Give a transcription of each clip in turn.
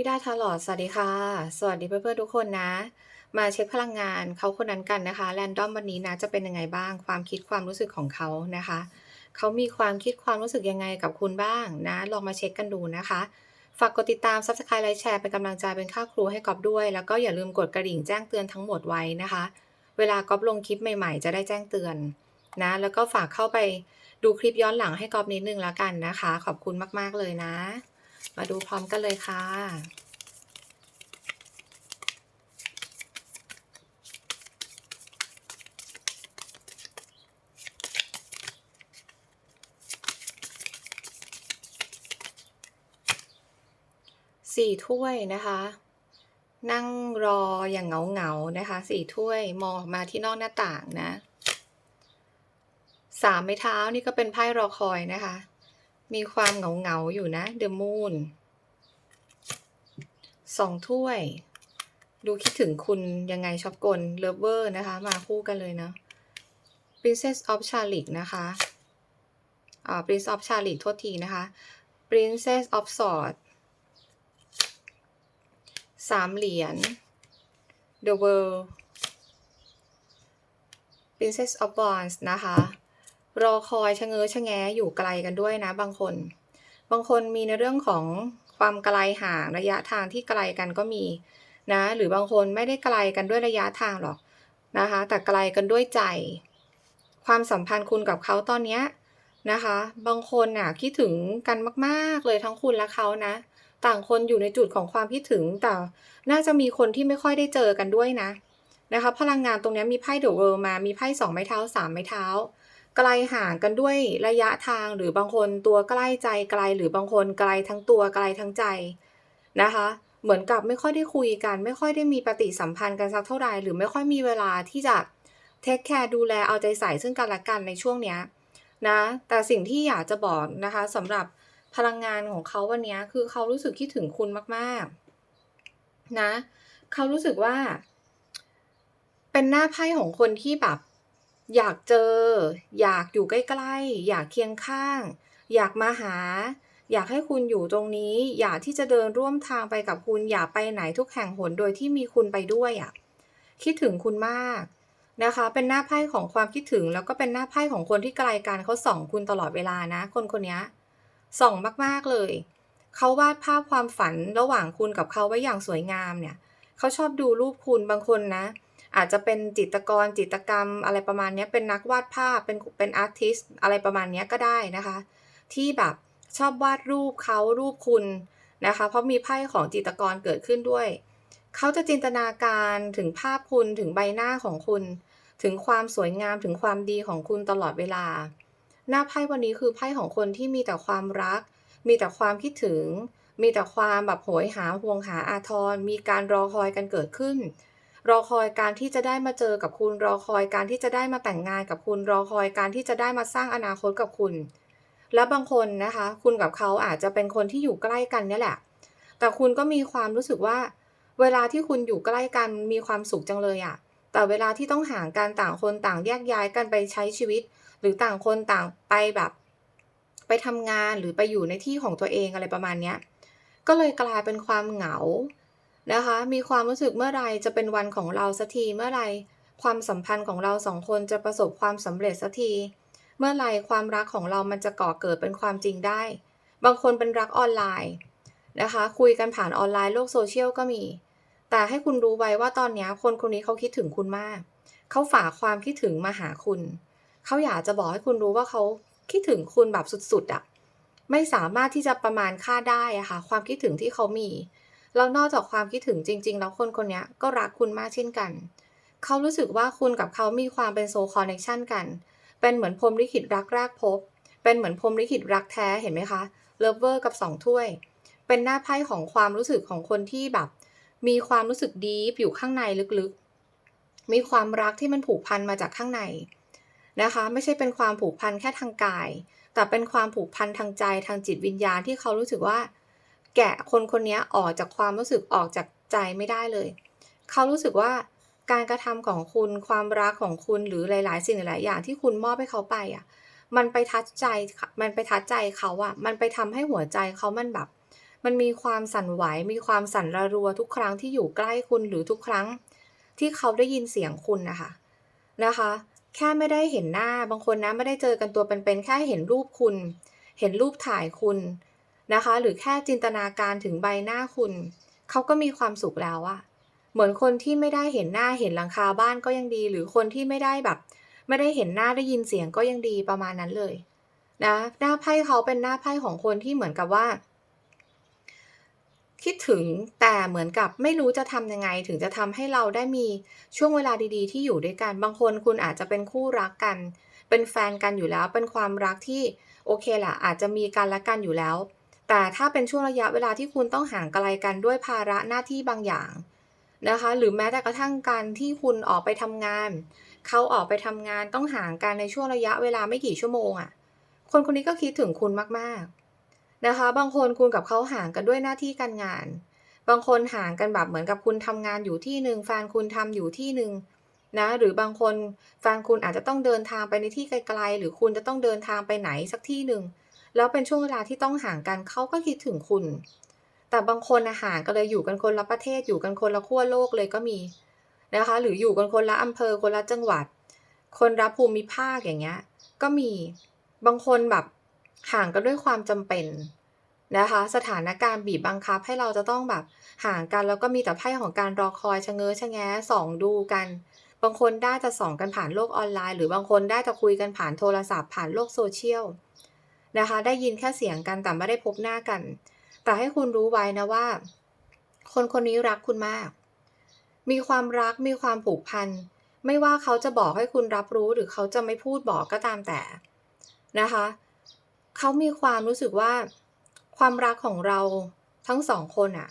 นิดาทาลอดสวัสดีค่ะ สวัสดีเพื่อนๆทุกคนนะ มาเช็คพลังงานเขาคนนั้นกันนะคะ แรนดอมวันนี้นะจะเป็นยังไงบ้าง ความคิดความรู้สึกของเขานะคะ เขามีความคิดความรู้สึกยังไงกับคุณบ้างนะ ลองมาเช็คกันดูนะคะ ฝากกดติดตาม Subscribe ไลค์แชร์เป็นกำลังใจเป็นค่าครูให้กอบด้วย แล้วก็อย่าลืมกดกระดิ่งแจ้งเตือนทั้งหมดไว้นะคะ เวลากอบลงคลิปใหม่ๆ จะได้แจ้งเตือนนะ แล้วก็ฝากเข้าไปดูคลิปย้อนหลังให้กอบนิดนึงแล้วกันนะคะ ขอบคุณมากๆเลยนะ มาดูพร้อมกันเลยค่ะ สี่ถ้วยนะคะ นั่งรออย่างเหงาๆนะคะ สี่ถ้วยมองออกมาที่นอกหน้าต่างนะสามไม้เท้านี่ก็เป็นไพ่รอคอยนะคะ มีความเหงาๆอยู่นะ The Moon สองถ้วย ดูคิดถึงคุณยังไงชอบกล Lover นะคะ มาคู่กันเลยเนาะ Princess of Chalice นะคะอ่า Prince of Chalice โทษทีนะคะ Princess of Swords สามเหรียญ The World Princess of Wands นะคะ รอคอยชะเง้อชะแงอยู่ไกลกันด้วยนะ บางคน บางคนมีในเรื่องของความไกลห่างระยะทางที่ไกลกันก็มีนะ หรือบางคนไม่ได้ไกลกันด้วยระยะทางหรอกนะคะ แต่ไกลกันด้วยใจ ความสัมพันธ์คุณกับเขาตอนเนี้ยนะคะ บางคนน่ะคิดถึงกันมากๆเลยทั้งคุณและเขานะ ต่างคนอยู่ในจุดของความคิดถึงแต่น่าจะมีคนที่ไม่ค่อยได้เจอกันด้วยนะนะคะ พลังงานตรงนี้มีไพ่เดอะเวิร์มามีไพ่สองไม้เท้าสามไม้เท้า ไกลห่างกันด้วยระยะทางหรือบางคนตัวใกล้ใจไกลหรือบางคนไกลทั้งตัวไกลทั้งใจนะคะ เหมือนกับไม่ค่อยได้คุยกัน ไม่ค่อยได้มีปฏิสัมพันธ์กันสักเท่าไหร่หรือไม่ค่อยมีเวลาที่จะเทคแคร์ดูแลเอาใจใส่ซึ่งกันและกันในช่วงเนี้ยนะแต่สิ่งที่อยากจะบอกนะคะสำหรับพลังงานของเขาวันนี้คือเขารู้สึกคิดถึงคุณมากๆนะเขารู้สึกว่า เป็นหน้าไพ่ของคนที่แบบ อยากเจอ อยากอยู่ใกล้ๆ อยากเคียงข้าง อยากมาหา อยากให้คุณอยู่ตรงนี้ อยากที่จะเดินร่วมทางไปกับคุณ อยากไปไหนทุกแห่งหนโดยที่มีคุณไปด้วยอะ่ะคิดถึงคุณมากนะคะ เป็นหน้าไพ่ของความคิดถึง แล้วก็เป็นหน้าไพ่ของคนที่ไกลกันเขาส่องคุณตลอดเวลานะ คนคนนี้ส่องมากๆเลยเขาวาดภาพความฝันระหว่างคุณกับเขาไว้อย่างสวยงามเนี่ยเขาชอบดูรูปคุณบางคนนะ อาจจะเป็นจิตรกรจิตรกรรม อะไรประมาณนี้เป็นนักวาดภาพเป็นเป็นอาร์ติสอะไรประมาณนี้ก็ได้นะคะ ที่แบบชอบวาดรูปเขารูปคุณนะคะ เพราะมีไพ่ของจิตรกรเกิดขึ้นด้วยเขาจะจินตนาการถึงภาพคุณถึงใบหน้าของคุณ ถึงความสวยงามถึงความดีของคุณตลอดเวลา หน้าไพ่วันนี้คือไพ่ของคนที่มีแต่ความรัก มีแต่ความคิดถึง มีแต่ความแบบโหยหาห่วงหาอาทรมีการรอคอยกันเกิดขึ้น รอคอยการที่จะได้มาเจอกับคุณ รอคอยการที่จะได้มาแต่งงานกับคุณ รอคอยการที่จะได้มาสร้างอนาคตกับคุณ และบางคนนะคะ คุณกับเขาอาจจะเป็นคนที่อยู่ใกล้กันนี่แหละ แต่คุณก็มีความรู้สึกว่า เวลาที่คุณอยู่ใกล้กันมีความสุขจังเลยอะแต่เวลาที่ต้องห่างกันต่างคนต่างแยกย้ายกันไปใช้ชีวิต หรือต่างคนต่างไปแบบ ไปทำงานหรือไปอยู่ในที่ของตัวเองอะไรประมาณเนี้ยก็เลยกลายเป็นความเหงา นะคะ มีความรู้สึกเมื่อไรจะเป็นวันของเราสักทีเมื่อไรความสัมพันธ์ของเราสองคนจะประสบความสำเร็จสักที เมื่อไรความรักของเรามันจะก่อเกิดเป็นความจริงได้ บางคนเป็นรักออนไลน์นะคะ คุยกันผ่านออนไลน์โลกโซเชียลก็มี แต่ให้คุณรู้ไว้ว่าตอนนี้คนคนนี้เขาคิดถึงคุณมาก เขาฝากความคิดถึงมาหาคุณ เขาอยากจะบอกให้คุณรู้ว่าเขาคิดถึงคุณแบบสุดๆอะ่ะ ไม่สามารถที่จะประมาณค่าได้อะค่ะ ความคิดถึงที่เขามี แล้วนอกจากความคิดถึงจริง ๆ แล้วคนคนนี้ก็รักคุณมากเช่นกัน เขารู้สึกว่าคุณกับเขามีความเป็นโซคอนเนคชันกัน เป็นเหมือนพรมลิขิตรักแรกพบ เป็นเหมือนพรมลิขิตรักแท้เห็นไหมคะเลิฟเวอร์กับสองถ้วย เป็นหน้าไพ่ของความรู้สึกของคนที่แบบ มีความรู้สึกดีฟอยู่ข้างในลึกๆ มีความรักที่มันผูกพันมาจากข้างในนะคะ ไม่ใช่เป็นความผูกพันแค่ทางกาย แต่เป็นความผูกพันทางใจทางจิตวิญญาณที่เขารู้สึกว่า แกะคนคนนี้ออกจากความรู้สึกออกจากใจไม่ได้เลย เขารู้สึกว่าการกระทำของคุณความรักของคุณหรือหลาย ๆ สิ่งหลาย ๆ อย่างที่คุณมอบให้เขาไปอะ มันไปทัดใจมันไปทัดใจเขาอะ มันไปทำให้หัวใจเขามันแบบ มันมีความสั่นไหวมีความสั่นระรัวทุกครั้งที่อยู่ใกล้คุณหรือทุกครั้ง ที่เขาได้ยินเสียงคุณนะคะนะคะ แค่ไม่ได้เห็นหน้าบางคนนะไม่ได้เจอกันตัวเป็น ๆ แค่เห็นรูปคุณ เห็นรูปถ่ายคุณ นะคะ หรือแค่จินตนาการถึงใบหน้าคุณ เขาก็มีความสุขแล้วอะเหมือนคนที่ไม่ได้เห็นหน้าเห็นหลังคาบ้านก็ยังดี หรือคนที่ไม่ได้แบบ ไม่ได้เห็นหน้าได้ยินเสียงก็ยังดีประมาณนั้นเลยนะหน้าไพ่เขาเป็นหน้าไพ่ของคนที่เหมือนกับว่า คิดถึงแต่เหมือนกับไม่รู้จะทำยังไง ถึงจะทำให้เราได้มีช่วงเวลาดีๆ ที่อยู่ด้วยกัน บางคนคุณอาจจะเป็นคู่รักกัน เป็นแฟนกันอยู่แล้ว เป็นความรักที่โอเคแหละอาจจะมีกันและกันอยู่แล้ว แต่ถ้าเป็นช่วงระยะเวลาที่คุณต้องห่างไกลกันด้วยภาระหน้าที่บางอย่างนะคะ หรือแม้แต่กระทั่งการที่คุณออกไปทำงาน เขาออกไปทำงานต้องห่างกันในช่วงระยะเวลาไม่กี่ชั่วโมงอะคนคนนี้ก็คิดถึงคุณมากๆนะคะ บางคนคุณกับเขาห่างกันด้วยหน้าที่การงาน บางคนห่างกันแบบเหมือนกับคุณทำงานอยู่ที่หนึ่งแฟนคุณทำอยู่ที่หนึ่งนะ หรือบางคนแฟนคุณอาจจะต้องเดินทางไปในที่ไกลๆ หรือคุณจะต้องเดินทางไปไหนสักที่หนึ่ง แล้วเป็นช่วงเวลาที่ต้องห่างกันเขาก็คิดถึงคุณ แต่บางคนน่ะห่างกันเลยอยู่กันคนละประเทศอยู่กันคนละขั้วโลกเลยก็มีนะคะ หรืออยู่กันคนละอำเภอคนละจังหวัด คนละภูมิภาคอย่างเงี้ย ก็มีบางคนแบบห่างกันด้วยความจำเป็นนะคะ สถานการณ์บีบบังคับให้เราจะต้องแบบห่างกันแล้วก็มีแต่ไพ่ของการรอคอยชะเง้อชะแง้ส่องดูกัน บางคนได้จะส่องกันผ่านโลกออนไลน์ หรือบางคนได้จะคุยกันผ่านโทรศัพท์ผ่านโลก social นะคะ ได้ยินแค่เสียงกันแต่ไม่ได้พบหน้ากัน แต่ให้คุณรู้ไว้นะว่า คนคนนี้รักคุณมาก มีความรักมีความผูกพันไม่ว่าเขาจะบอกให้คุณรับรู้หรือเขาจะไม่พูดบอกก็ตามแต่นะคะ เขามีความรู้สึกว่า ความรักของเราทั้ง2คนน่ะ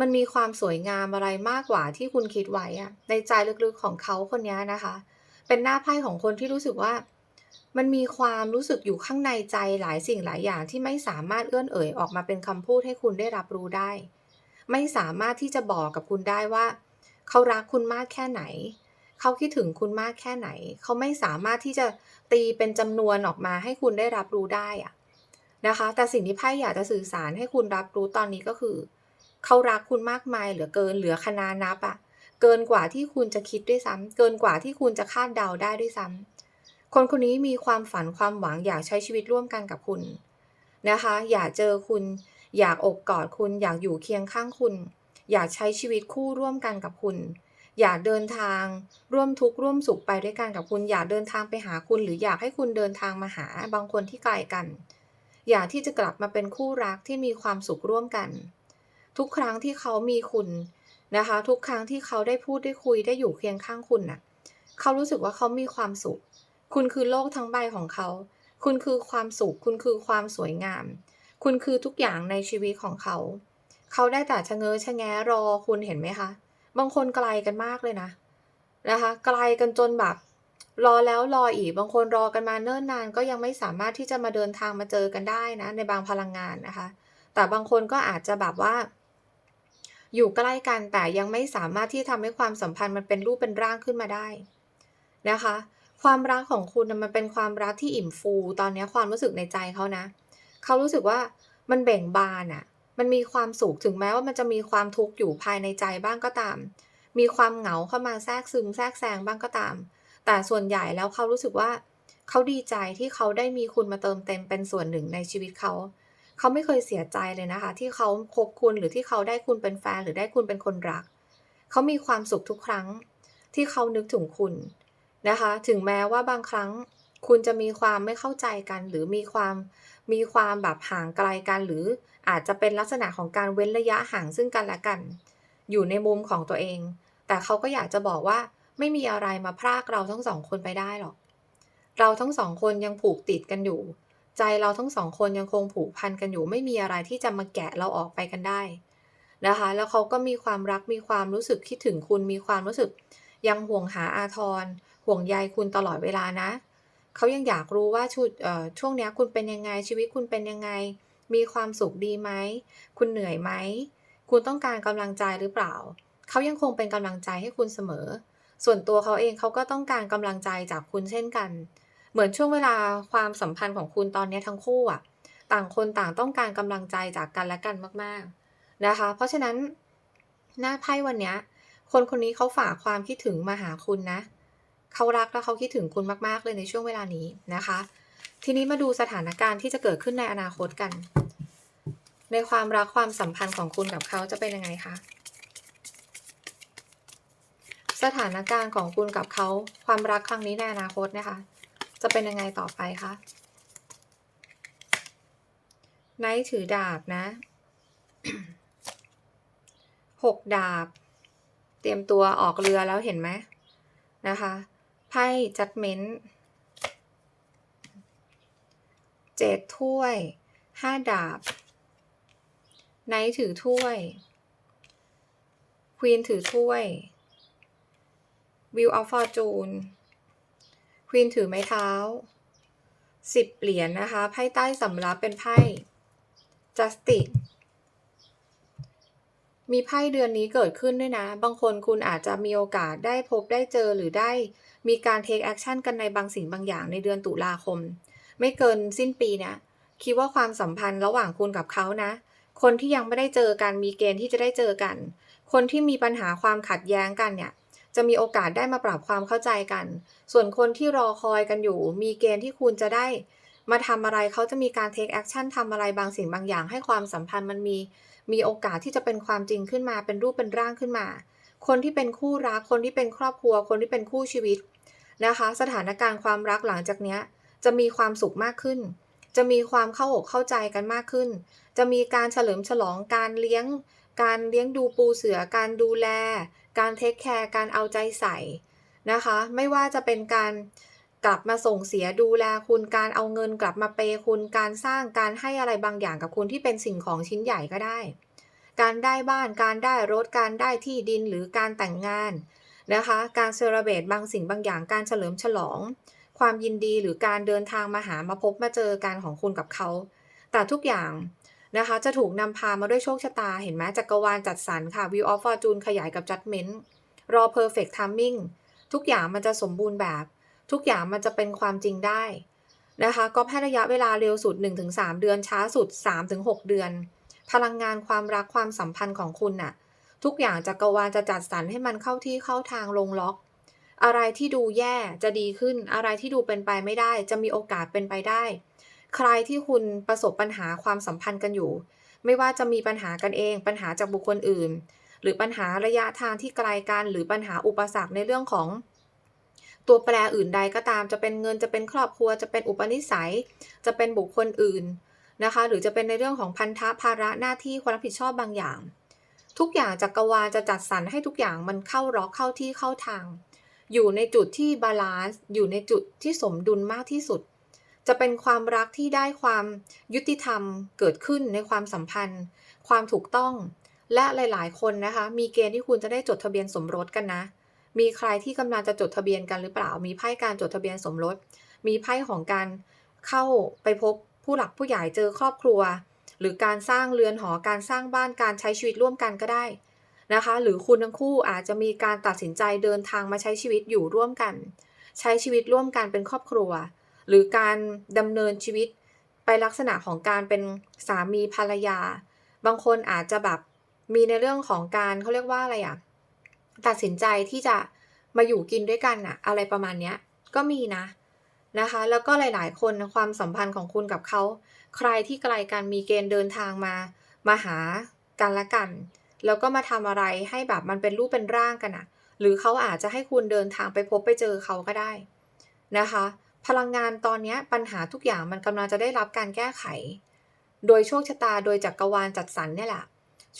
มันมีความสวยงามอะไรมากกว่าที่คุณคิดไว้อะในใจลึกๆของเขาคนนี้นะคะ เป็นหน้าไพ่ของคนที่รู้สึกว่า มันมีความรู้สึกอยู่ข้างในใจหลายสิ่งหลายอย่างที่ไม่สามารถเอื้อนเอ่ยออกมาเป็นคำพูดให้คุณได้รับรู้ได้ ไม่สามารถที่จะบอกกับคุณได้ว่า เขารักคุณมากแค่ไหน เขาคิดถึงคุณมากแค่ไหน เขาไม่สามารถที่จะตีเป็นจำนวนออกมาให้คุณได้รับรู้ได้อะนะคะ แต่สิ่งที่ไพ่อยากจะสื่อสารให้คุณรับรู้ตอนนี้ก็คือ เขารักคุณมากมายเหลือเกินเหลือคะนานับอะเกินกว่าที่คุณจะคิดด้วยซ้ำเกินกว่าที่คุณจะคาดเดาได้ด้วยซ้ำ คนคนนี้มีความฝันความหวังอยากใช้ชีวิตร่วมกันกับคุณนะคะ อยากเจอคุณ อยากอบกอดคุณ อยากอยู่เคียงข้างคุณ อยากใช้ชีวิตคู่ร่วมกันกับคุณ อยากเดินทางร่วมทุกข์ร่วมสุขไปด้วยกันกับคุณ อยากเดินทางไปหาคุณ หรืออยากให้คุณเดินทางมาหาบางคนที่ไกลกัน อยากที่จะกลับมาเป็นคู่รักที่มีความสุขร่วมกัน ทุกครั้งที่เขามีคุณนะคะ ทุกครั้งที่เขาได้พูดได้คุยได้อยู่เคียงข้างคุณน่ะ เขารู้สึกว่าเขามีความสุข คุณคือโลกทั้งใบของเขา คุณคือความสุข คุณคือความสวยงาม คุณคือทุกอย่างในชีวิตของเขา เขาได้แต่ชะเง้อชะแง้รอคุณเห็นไหมคะ บางคนไกลกันมากเลยนะ นะคะ ไกลกันจนแบบ รอแล้วรออีก บางคนรอกันมาเนิ่นนาน ก็ยังไม่สามารถที่จะมาเดินทางมาเจอกันได้นะ ในบางพลังงานนะคะ แต่บางคนก็อาจจะแบบว่า อยู่ใกล้กันแต่ยังไม่สามารถที่ทำให้ความสัมพันธ์มันเป็นรูปเป็นร่างขึ้นมาได้นะคะ ความรักของคุณนะมันเป็นความรักที่อิ่มฟู ตอนนี้ความรู้สึกในใจเขานะ เขารู้สึกว่ามันเบ่งบานอะมันมีความสุขถึงแม้ว่ามันจะมีความทุกข์อยู่ภายในใจบ้างก็ตาม มีความเหงาเข้ามาแทรกซึมแทรกแซงบ้างก็ตาม แต่ส่วนใหญ่แล้วเขารู้สึกว่า เขาดีใจที่เขาได้มีคุณมาเติมเต็มเป็นส่วนหนึ่งในชีวิตเขา เขาไม่เคยเสียใจเลยนะคะ ที่เขาคบคุณหรือที่เขาได้คุณเป็นแฟนหรือได้คุณเป็นคนรัก เขามีความสุขทุกครั้งที่เขานึกถึงคุณ นะคะ ถึงแม้ว่าบางครั้งคุณจะมีความไม่เข้าใจกัน หรือมีความมีความแบบห่างไกลกัน หรืออาจจะเป็นลักษณะของการเว้นระยะห่างซึ่งกันและกัน อยู่ในมุมของตัวเอง แต่เขาก็อยากจะบอกว่าไม่มีอะไรมาพรากเราทั้ง2คนไปได้หรอก เราทั้ง2คนยังผูกติดกันอยู่ ใจเราทั้ง2คนยังคงผูกพันกันอยู่ ไม่มีอะไรที่จะมาแกะเราออกไปกันได้นะคะ แล้วเขาก็มีความรักมีความรู้สึกคิดถึงคุณมีความรู้สึก ยังห่วงหาอาทร ห่วงใยคุณตลอดเวลานะ เขายังอยากรู้ว่าชุดเอ่อช่วงนี้คุณเป็นยังไงชีวิตคุณเป็นยังไง มีความสุขดีไหม คุณเหนื่อยไหม คุณต้องการกำลังใจหรือเปล่า เขายังคงเป็นกำลังใจให้คุณเสมอ ส่วนตัวเขาเองเขาก็ต้องการกำลังใจจากคุณเช่นกัน เหมือนช่วงเวลาความสัมพันธ์ของคุณตอนนี้ทั้งคู่อะ ต่างคนต่างต้องการกำลังใจจากกันและกันมาก ๆนะคะ เพราะฉะนั้นหน้าไพ่วันเนี้ย คนคนนี้เขาฝากความคิดถึงมาหาคุณนะเขารักและเขาคิดถึงคุณมาก ๆ เลยในช่วงเวลานี้นะคะ ทีนี้มาดูสถานการณ์ที่จะเกิดขึ้นในอนาคตกัน ในความรักความสัมพันธ์ของคุณกับเขาจะเป็นยังไงคะสถานการณ์ของคุณกับเขาความรักครั้งนี้ในอนาคตนะคะ จะเป็นยังไงต่อไปคะไนท์ถือดาบนะหกดาบ เตรียมตัวออกเรือแล้วเห็นไหมนะคะไพ่จัดเม้นต์เจ็ดถ้วยห้าดาบไนท์ถือถ้วย ควีนถือถ้วย วิวออฟฟอร์จูน ควีนถือไม้เท้า สิบเหรียญนนะคะ ไพ่ใต้สำรับเป็นไพ่ justice มีไพ่เดือนนี้เกิดขึ้นด้วยนะ บางคนคุณอาจจะมีโอกาสได้พบได้เจอหรือได้ มีการ take action กันในบางสิ่งบางอย่างในเดือนตุลาคม ไม่เกินสิ้นปีนะ คิดว่าความสัมพันธ์ระหว่างคุณกับเขานะ คนที่ยังไม่ได้เจอกันมีเกณฑ์ที่จะได้เจอกัน คนที่มีปัญหาความขัดแย้งกันเนี่ย จะมีโอกาสได้มาปรับความเข้าใจกัน ส่วนคนที่รอคอยกันอยู่ มีเกณฑ์ที่คุณจะได้ มาทำอะไรเขาจะมีการ take action ทำอะไรบางสิ่งบางอย่าง ให้ความสัมพันธ์มันมี มีโอกาสที่จะเป็นความจริงขึ้นมา เป็นรูปเป็นร่างขึ้นมา คนที่เป็นคู่รัก คนที่เป็นครอบครัว คนที่เป็นคู่ชีวิตนะคะ สถานการณ์ความรักหลังจากเนี้ยจะมีความสุขมากขึ้น จะมีความเข้าอกเข้าใจกันมากขึ้น จะมีการเฉลิมฉลองการเลี้ยง การเลี้ยงดูปูเสือ การดูแล การเทคแคร์ การเอาใจใส่นะคะ ไม่ว่าจะเป็นการ กลับมาส่งเสียดูแลคุณการเอาเงินกลับมาเปย์คุณการสร้างการให้อะไรบางอย่างกับคุณที่เป็นสิ่งของชิ้นใหญ่ก็ได้ การได้บ้านการได้รถการได้ที่ดินหรือการแต่งงานนะคะ การเซเลเบตบางสิ่งบางอย่างการเฉลิมฉลอง ความยินดีหรือการเดินทางมาหามาพบมาเจอกันของคุณกับเขา แต่ทุกอย่างนะคะจะถูกนำพามาด้วยโชคชะตาเห็นไหมจักรวาลจัดสรรค่ะ View of Fortune ขยายกับ Judgment รอ Perfect Timing ทุกอย่างมันจะสมบูรณ์แบบ ทุกอย่างมันจะเป็นความจริงได้นะคะ ก็ให้ระยะเวลาเร็วสุด 1-3 เดือนช้าสุด 3-6 เดือน พลังงานความรักความสัมพันธ์ของคุณน่ะทุกอย่างจักรวาลจะจัดสรรให้มันเข้าที่เข้าทางลงล็อก อะไรที่ดูแย่จะดีขึ้น อะไรที่ดูเป็นไปไม่ได้ จะมีโอกาสเป็นไปได้ ใครที่คุณประสบปัญหาความสัมพันธ์กันอยู่ ไม่ว่าจะมีปัญหากันเอง ปัญหาจากบุคคลอื่น หรือปัญหาระยะทางที่ไกลกัน หรือปัญหาอุปสรรคในเรื่องของ ตัวแปรอื่นใดก็ตามจะเป็นเงินจะเป็นครอบครัวจะเป็นอุปนิสัย จะเป็นบุคคลอื่นนะคะ หรือจะเป็นในเรื่องของพันธะภาระหน้าที่ความรับผิดชอบบางอย่าง ทุกอย่างจักรวาลจะจัดสรรให้ทุกอย่างมันเข้าล็อกเข้าที่เข้าทาง อยู่ในจุดที่บาลานซ์อยู่ในจุดที่สมดุลมากที่สุด จะเป็นความรักที่ได้ความยุติธรรมเกิดขึ้นในความสัมพันธ์ ความถูกต้องและหลาย ๆ คนนะคะ มีเกณฑ์ที่คุณจะได้จดทะเบียนสมรสกันนะ มีใครที่กำลังจะจดทะเบียนกันหรือเปล่า มีไพ่การจดทะเบียนสมรส มีไพ่ของการเข้าไปพบผู้หลักผู้ใหญ่เจอครอบครัว หรือการสร้างเรือนหอ การสร้างบ้าน การใช้ชีวิตร่วมกันก็ได้นะคะ หรือคุณทั้งคู่อาจจะมีการตัดสินใจเดินทางมาใช้ชีวิตอยู่ร่วมกัน ใช้ชีวิตร่วมกันเป็นครอบครัว หรือการดำเนินชีวิตไปลักษณะของการเป็นสามีภรรยา บางคนอาจจะแบบมีในเรื่องของการเขาเรียกว่าอะไรอะ ตัดสินใจที่จะมาอยู่กินด้วยกันอะอะไรประมาณเนี้ยก็มีนะนะคะ แล้วก็หลาย ๆ คนความสัมพันธ์ของคุณกับเขา ใครที่ไกลกันมีเกณฑ์เดินทางมา มาหากันละกัน แล้วก็มาทำอะไรให้แบบมันเป็นรูปเป็นร่างกันอะหรือเขาอาจจะให้คุณเดินทางไปพบไปเจอเขาก็ได้นะคะ พลังงานตอนนี้ปัญหาทุกอย่างมันกำลังจะได้รับการแก้ไข โดยโชคชะตาโดยจักรวาลจัดสรรเนี่ยแหละ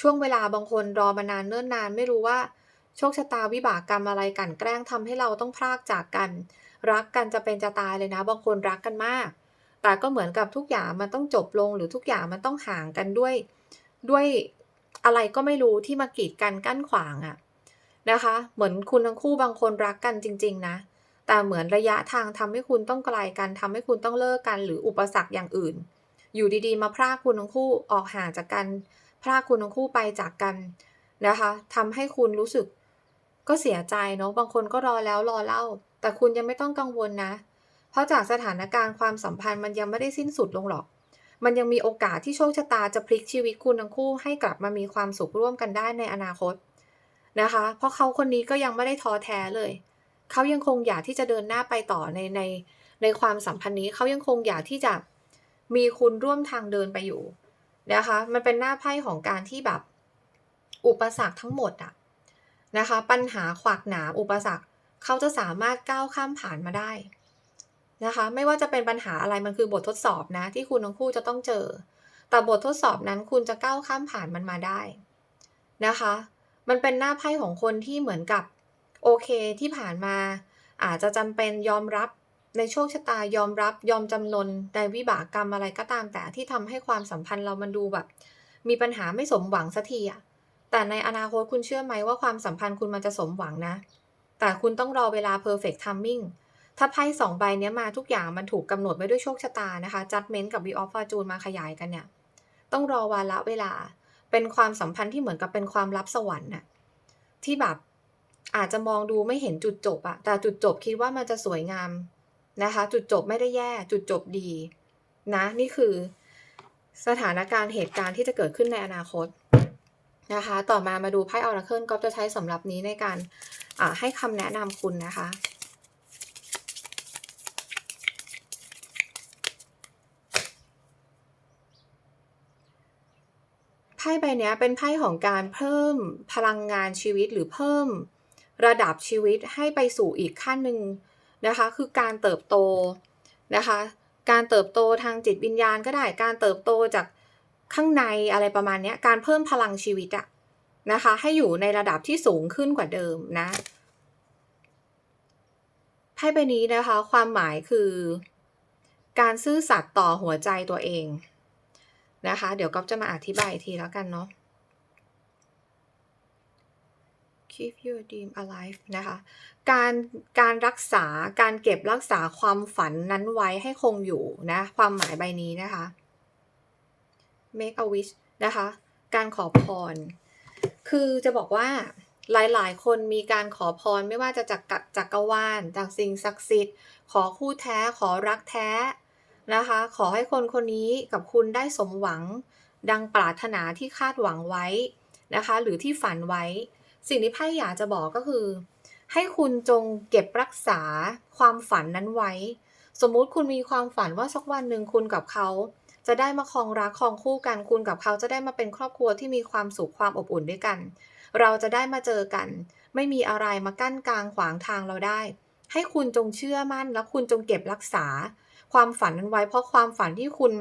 ช่วงเวลาบางคนรอมานานเนิ่นนาน ไม่รู้ว่า โชคชะตาวิบากกรรมอะไรกันแกล้งทำให้เราต้องพรากจากกัน รักกันจะเป็นจะตายเลยนะบางคนรักกันมาก แต่ก็เหมือนกับทุกอย่างมันต้องจบลงหรือทุกอย่างมันต้องห่างกันด้วยด้วยอะไรก็ไม่รู้ที่มากีดกันกั้นขวางอะนะคะ เหมือนคุณทั้งคู่บางคนรักกันจริง ๆ นะ แต่เหมือนระยะทางทำให้คุณต้องไกลกันทำให้คุณต้องเลิกกัน หรืออุปสรรคอย่างอื่น อยู่ดีๆ มาพรากคุณทั้งคู่ออกห่างจากกันพรากคุณทั้งคู่ไปจากกันนะคะทำให้คุณรู้สึก ก็เสียใจเนาะบางคนก็รอแล้วรอเล่า แต่คุณยังไม่ต้องกังวลนะ เพราะจากสถานการณ์ความสัมพันธ์มันยังไม่ได้สิ้นสุดลงหรอก มันยังมีโอกาสที่โชคชะตาจะพลิกชีวิตคุณทั้งคู่ให้กลับมามีความสุขร่วมกันได้ในอนาคตนะคะ เพราะเขาคนนี้ก็ยังไม่ได้ท้อแท้เลย เขายังคงอยากที่จะเดินหน้าไปต่อในในในความสัมพันธ์นี้เขายังคงอยากที่จะมีคุณร่วมทางเดินไปอยู่นะคะ มันเป็นหน้าไพ่ของการที่แบบ อุปสรรคทั้งหมดอะ นะคะ ปัญหาขวากหนามอุปสรรคเขาจะสามารถก้าวข้ามผ่านมาได้นะคะ ไม่ว่าจะเป็นปัญหาอะไรมันคือบททดสอบนะที่คุณทั้งคู่จะต้องเจอ แต่บททดสอบนั้นคุณจะก้าวข้ามผ่านมันมาได้นะคะ มันเป็นหน้าไพ่ของคนที่เหมือนกับโอเคที่ผ่านมา อาจจะจำเป็นยอมรับในโชคชะตายอมรับยอมจำนนในวิบากกรรมอะไรก็ตามแต่ที่ทำให้ความสัมพันธ์เรามันดูแบบ มีปัญหาไม่สมหวังสักทีอะ แต่ในอนาคตคุณเชื่อไหมว่าความสัมพันธ์คุณมันจะสมหวังนะ แต่คุณต้องรอเวลา perfect timing ถ้าไพ่สองใบนี้มาทุกอย่างมันถูกกำหนดไว้ด้วยโชคชะตานะคะ judgment กับ wheel of fortune มาขยายกันเนี่ย ต้องรอวาระเวลา เป็นความสัมพันธ์ที่เหมือนกับเป็นความลับสวรรค์น่ะ ที่แบบอาจจะมองดูไม่เห็นจุดจบอะแต่จุดจบคิดว่ามันจะสวยงามนะคะ จุดจบไม่ได้แย่ จุดจบดีนะ นี่คือสถานการณ์เหตุการณ์ที่จะเกิดขึ้นในอนาคต นะคะ ต่อมามาดูไพ่ออราเคิลก็จะใช้สำหรับนี้ในการให้คำแนะนำคุณนะคะไพ่ใบนี้เป็นไพ่ของการเพิ่มพลังงานชีวิตหรือเพิ่มระดับชีวิตให้ไปสู่อีกขั้นหนึ่งนะคะ คือการเติบโตนะคะ การเติบโตทางจิตวิญญาณก็ได้ การเติบโตจาก ข้างในอะไรประมาณนี้การเพิ่มพลังชีวิตอะนะคะ ให้อยู่ในระดับที่สูงขึ้นกว่าเดิมนะไพ่ใบนี้นะคะ ความหมายคือ การซื่อสัตย์ต่อหัวใจตัวเองนะคะ เดี๋ยวก๊อฟจะมาอธิบายทีแล้วกันเนาะ keep your dream alive นะคะ การการรักษาการเก็บรักษาความฝันนั้นไว้ให้คงอยู่นะ ความหมายใบนี้นะคะ make a wish นะคะ การขอพร คือจะบอกว่าหลายๆ คนมีการขอพรไม่ว่าจะจากจักรวาลจากสิ่งศักดิ์สิทธิ์ ขอคู่แท้ขอรักแท้นะคะ ขอให้คนคนนี้กับคุณได้สมหวัง ดังปรารถนาที่คาดหวังไว้นะคะ หรือที่ฝันไว้ สิ่งที่ไพ่อยากจะบอกก็คือ ให้คุณจงเก็บรักษาความฝันนั้นไว้ สมมุติคุณมีความฝันว่าสักวันหนึ่งคุณกับเขา จะได้มาครองรักครองคู่กันคุณกับเขาจะได้มาเป็นครอบครัวที่มีความสุขความอบอุ่นด้วยกัน เราจะได้มาเจอกัน ไม่มีอะไรมากั้นกลางขวางทางเราได้ ให้คุณจงเชื่อมั่น และคุณจงเก็บรักษา ความฝันนั้นไว้ เพราะความฝันที่คุณ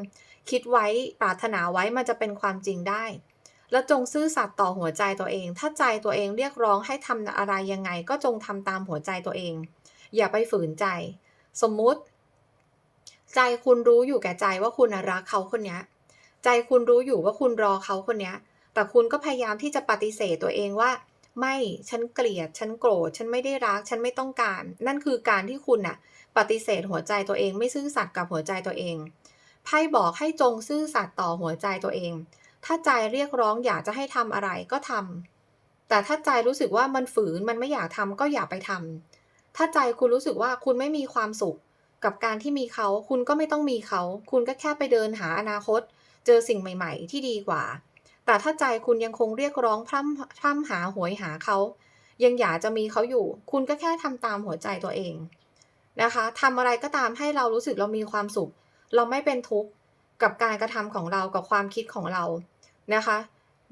คิดไว้ปรารถนาไว้มันจะเป็นความจริงได้ แล้วจงซื่อสัตย์ต่อหัวใจตัวเอง ถ้าใจตัวเองเรียกร้องให้ทำอะไรยังไง ก็จงทำตามหัวใจตัวเอง อย่าไปฝืนใจ สมมุติ ใจคุณรู้อยู่แก่ใจว่าคุณรักเขาคนนี้ใจคุณรู้อยู่ว่าคุณรอเขาคนนี้แต่คุณก็พยายามที่จะปฏิเสธตัวเองว่า ไม่ฉันเกลียด ฉันโกรธ ฉันไม่ได้รัก ฉันไม่ต้องการ นั่นคือการที่คุณน่ะ ปฏิเสธหัวใจตัวเอง ไม่ซื่อสัตย์กับหัวใจตัวเองไพ่บอกให้จงซื่อสัตย์ต่อหัวใจตัวเอง ถ้าใจเรียกร้องอยากจะให้ทำอะไรก็ทำแต่ถ้าใจรู้สึกว่ามันฝืนมันไม่อยากทำก็อย่าไปทำถ้าใจคุณรู้สึกว่าคุณไม่มีความสุข กับการที่มีเขาคุณก็ไม่ต้องมีเขา คุณก็แค่ไปเดินหาอนาคต เจอสิ่งใหม่ ๆ ที่ดีกว่า แต่ถ้าใจคุณยังคงเรียกร้องพร่ำพร่ำหาหวยหาเขา ยังอยากจะมีเขาอยู่ คุณก็แค่ทำตามหัวใจตัวเองนะคะทำอะไรก็ตามให้เรารู้สึกเรามีความสุข เราไม่เป็นทุกข์กับการกระทำของเรากับความคิดของเรานะคะ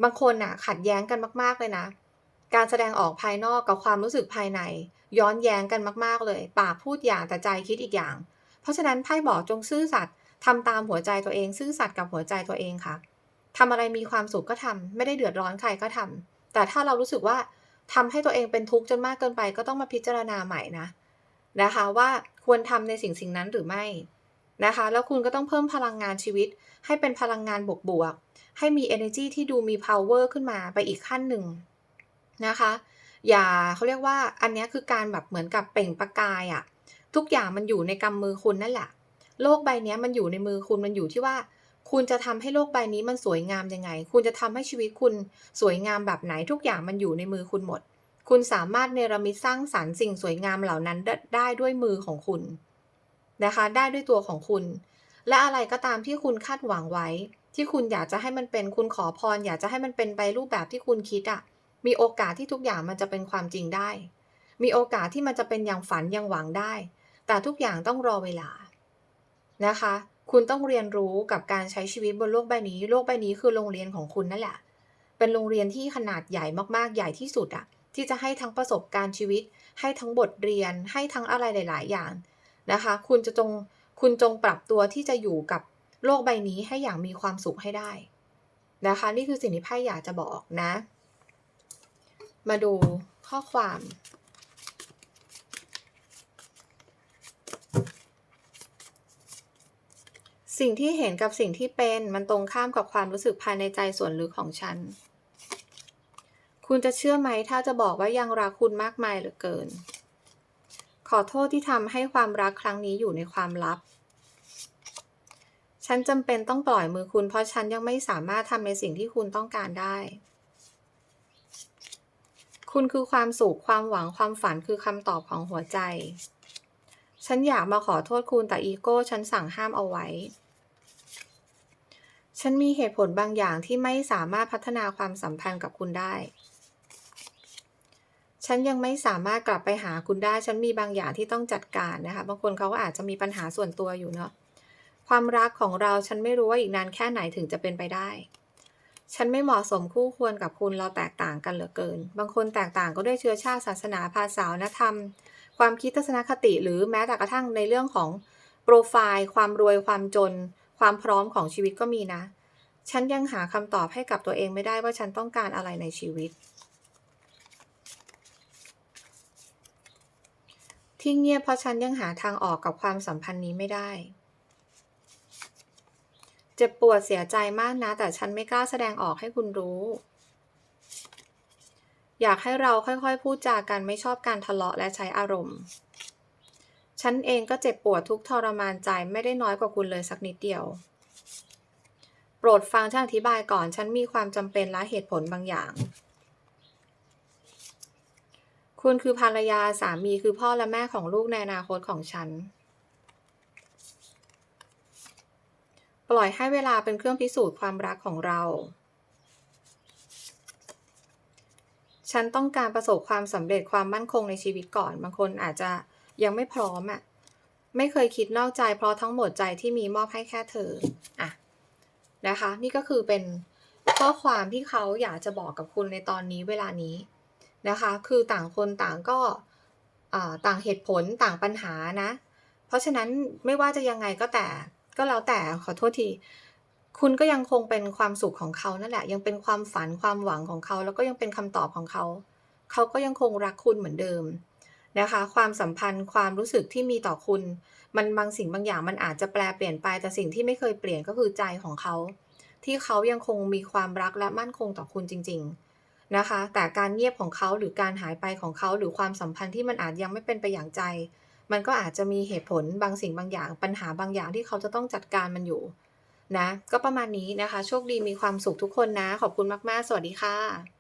บางคนน่ะขัดแย้งกันมาก ๆเลยนะ การแสดงออกภายนอกกับความรู้สึกภายใน ย้อนแย้งกันมากๆเลย ปากพูดอย่างแต่ใจคิดอีกอย่าง เพราะฉะนั้นไพ่บอกจงซื่อสัตย์ทำตามหัวใจตัวเอง ซื่อสัตย์กับหัวใจตัวเองค่ะทำอะไรมีความสุขก็ทำไม่ได้เดือดร้อนใครก็ทำแต่ถ้าเรารู้สึกว่าทำให้ตัวเองเป็นทุกข์จนมากเกินไปก็ต้องมาพิจารณาใหม่นะนะคะว่าควรทำในสิ่งสิ่งนั้นหรือไม่นะคะ แล้วคุณก็ต้องเพิ่มพลังงานชีวิต ให้เป็นพลังงานบวกๆให้มี energy ที่ดูมี power ขึ้นมาไปอีกขั้นหนึ่งนะคะ อย่าเขาเรียกว่าอันนี้คือการแบบเหมือนกับเปล่งประกายอะทุกอย่างมันอยู่ในกำมือคุณนั่นแหละ โลกใบนี้มันอยู่ในมือคุณมันอยู่ที่ว่า คุณจะทำให้โลกใบนี้มันสวยงามยังไง คุณจะทำให้ชีวิตคุณสวยงามแบบไหนทุกอย่างมันอยู่ในมือคุณหมด คุณสามารถเนรมิตสร้างสารรค์สิ่งสวยงามเหล่านั้นได้ด้วยมือของคุณนะคะ ได้ด้วยตัวของคุณ และอะไรก็ตามที่คุณคาดหวังไว้ ที่คุณอยากจะให้มันเป็นคุณขอพร อยากจะให้มันเป็นไปรูปแบบที่คุณคิดอะ มีโอกาสที่ทุกอย่างมันจะเป็นความจริงได้ มีโอกาสที่มันจะเป็นอย่างฝันอย่างหวังได้ แต่ทุกอย่างต้องรอเวลานะคะ คุณต้องเรียนรู้กับการใช้ชีวิตบนโลกใบนี้ โลกใบนี้คือโรงเรียนของคุณนั่นแหละ เป็นโรงเรียนที่ขนาดใหญ่มากๆ ใหญ่ที่สุดอะที่จะให้ทั้งประสบการณ์ชีวิต ให้ทั้งบทเรียน ให้ทั้งอะไรหลาย ๆ อย่างนะคะ คุณจะจง คุณจงปรับตัวที่จะอยู่กับโลกใบนี้ให้อย่างมีความสุขให้ได้นะคะ นี่คือสิ่งที่ไพ่อยากจะบอกนะ มาดูข้อความ สิ่งที่เห็นกับสิ่งที่เป็นมันตรงข้ามกับความรู้สึกภายในใจส่วนลึกของฉัน คุณจะเชื่อไหมถ้าจะบอกว่ายังรักคุณมากมายเหลือเกิน ขอโทษที่ทำให้ความรักครั้งนี้อยู่ในความลับ ฉันจำเป็นต้องปล่อยมือคุณเพราะฉันยังไม่สามารถทำในสิ่งที่คุณต้องการได้ คุณคือความสุขความหวังความฝันคือคำตอบของหัวใจ ฉันอยากมาขอโทษคุณแต่อีโก้ฉันสั่งห้ามเอาไว้ ฉันมีเหตุผลบางอย่างที่ไม่สามารถพัฒนาความสัมพันธ์กับคุณได้ ฉันยังไม่สามารถกลับไปหาคุณได้ ฉันมีบางอย่างที่ต้องจัดการนะคะ บางคนเขาก็อาจจะมีปัญหาส่วนตัวอยู่เนาะ ความรักของเราฉันไม่รู้ว่าอีกนานแค่ไหนถึงจะเป็นไปได้ ฉันไม่เหมาะสมคู่ควรกับคุณเราแตกต่างกันเหลือเกิน บางคนแตกต่างก็ด้วยเชื้อชาติศาสนาภาษาวนธรรม ความคิดทัศนคติหรือแม้แต่กระทั่งในเรื่องของโปรไฟล์ ความรวยความจน ความพร้อมของชีวิตก็มีนะ ฉันยังหาคำตอบให้กับตัวเองไม่ได้ว่าฉันต้องการอะไรในชีวิต ที่เงียบเพราะฉันยังหาทางออกกับความสัมพันธ์นี้ไม่ได้ จ็บปวดเสียใจมากนะ แต่ฉันไม่กล้าแสดงออกให้คุณรู้ อยากให้เราค่อยๆ พูดจากันไม่ชอบการทะเลาะและใช้อารมณ์ ฉันเองก็เจ็บปวดทุกทรมานใจไม่ได้น้อยกว่าคุณเลยสักนิดเดียว โปรดฟังฉันอธิบายก่อน ฉันมีความจำเป็นและเหตุผลบางอย่าง คุณคือภรรยาสามีคือพ่อและแม่ของลูกในอนาคตของฉัน ปล่อยให้เวลาเป็นเครื่องพิสูจน์ความรักของเรา ฉันต้องการประสบความสำเร็จความมั่นคงในชีวิตก่อน บางคนอาจจะยังไม่พร้อมอะ่ะ ไม่เคยคิดนอกใจเพราะทั้งหมดใจที่มีมอบให้แค่เธอ อะ นะคะ นี่ก็คือเป็นข้อความที่เขาอยากจะบอกกับคุณในตอนนี้เวลานี้นะคะ คือต่างคนต่างก็ต่างเหตุผลต่างปัญหานะ เพราะฉะนั้นไม่ว่าจะยังไงก็แต่ ก็แล้วแต่ขอโทษที คุณก็ยังคงเป็นความสุขของเขานั่นแหละ ยังเป็นความฝันความหวังของเขา แล้วก็ยังเป็นคำตอบของเขา เขาก็ยังคงรักคุณเหมือนเดิมนะคะ ความสัมพันธ์ความรู้สึกที่มีต่อคุณ มันบางสิ่งบางอย่างมันอาจจะแปลเปลี่ยนไป แต่สิ่งที่ไม่เคยเปลี่ยนก็คือใจของเขา ที่เขายังคงมีความรักและมั่นคงต่อคุณจริง ๆนะคะ แต่การเงียบของเขาหรือการหายไปของเขาหรือความสัมพันธ์ที่มันอาจยังไม่เป็นไปอย่างใจ มันก็อาจจะมีเหตุผลบางสิ่งบางอย่าง ปัญหาบางอย่างที่เขาจะต้องจัดการมันอยู่นะ ก็ประมาณนี้นะคะ โชคดีมีความสุขทุกคนนะ ขอบคุณมาก ๆ สวัสดีค่ะ